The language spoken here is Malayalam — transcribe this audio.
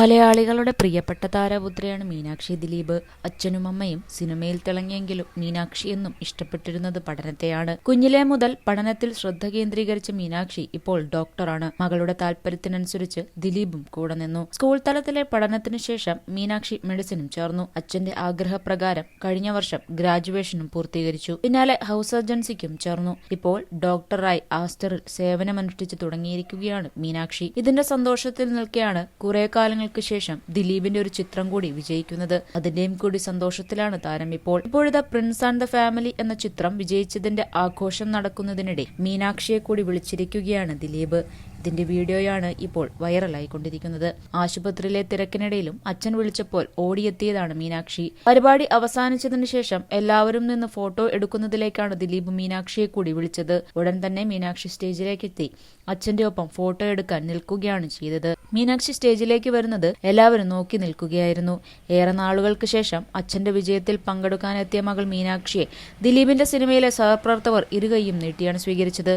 മലയാളികളുടെ പ്രിയപ്പെട്ട താരപുത്രിയാണ് മീനാക്ഷി ദിലീപ്. അച്ഛനും അമ്മയും സിനിമയിൽ തിളങ്ങിയെങ്കിലും മീനാക്ഷി എന്നും ഇഷ്ടപ്പെട്ടിരുന്നത് പഠനത്തെയാണ്. കുഞ്ഞിലെ മുതൽ പഠനത്തിൽ ശ്രദ്ധ കേന്ദ്രീകരിച്ച മീനാക്ഷി ഇപ്പോൾ ഡോക്ടറാണ്. മകളുടെ താല്പര്യത്തിനനുസരിച്ച് ദിലീപും കൂടെ നിന്നു. സ്കൂൾ തലത്തിലെ പഠനത്തിന് ശേഷം മീനാക്ഷി മെഡിസിനും ചേർന്നു. അച്ഛന്റെ ആഗ്രഹപ്രകാരം കഴിഞ്ഞ വർഷം ഗ്രാജുവേഷനും പൂർത്തീകരിച്ചു. പിന്നാലെ ഹൗസ് സർജൻസിക്കും ചേർന്നു. ഇപ്പോൾ ഡോക്ടറായി ആസ്റ്ററിൽ സേവനമനുഷ്ഠിച്ചു തുടങ്ങിയിരിക്കുകയാണ് മീനാക്ഷി. ഇതിന്റെ സന്തോഷത്തിൽ നിൽക്കെയാണ് കുറെ കാലങ്ങൾക്ക് ശേഷം ദിലീപിന്റെ ഒരു ചിത്രം കൂടി വിജയിക്കുന്നത്. അതിന്റെയും കൂടി സന്തോഷത്തിലാണ് താരം ഇപ്പോൾ. ഇപ്പോഴത്തെ പ്രിൻസ് ആൻഡ് ദ ഫാമിലി എന്ന ചിത്രം വിജയിച്ചതിന്റെ ആഘോഷം നടക്കുന്നതിനിടെ മീനാക്ഷിയെ കൂടി വിളിച്ചിരിക്കുകയാണ് ദിലീപ്. ഇതിന്റെ വീഡിയോയാണ് ഇപ്പോൾ വൈറലായിക്കൊണ്ടിരിക്കുന്നത്. ആശുപത്രിയിലെ തിരക്കിനിടയിലും അച്ഛൻ വിളിച്ചപ്പോൾ ഓടിയെത്തിയതാണ് മീനാക്ഷി. പരിപാടി അവസാനിച്ചതിനു ശേഷം എല്ലാവരും നിന്ന് ഫോട്ടോ എടുക്കുന്നതിലേക്കാണ് ദിലീപ് മീനാക്ഷിയെ കൂടി വിളിച്ചത്. ഉടൻ തന്നെ മീനാക്ഷി സ്റ്റേജിലേക്ക് എത്തി അച്ഛന്റെ ഒപ്പം ഫോട്ടോ എടുക്കാൻ നിൽക്കുകയാണ് ചെയ്തത്. മീനാക്ഷി സ്റ്റേജിലേക്ക് വരുന്നത് എല്ലാവരും നോക്കി നിൽക്കുകയായിരുന്നു. ഏറെ നാളുകൾക്ക് ശേഷം അച്ഛന്റെ വിജയത്തിൽ പങ്കെടുക്കാനെത്തിയ മകൾ മീനാക്ഷിയെ ദിലീപിന്റെ സിനിമയിലെ സഹപ്രവർത്തകർ ഇരുകൈയും നീട്ടിയാണ് സ്വീകരിച്ചത്.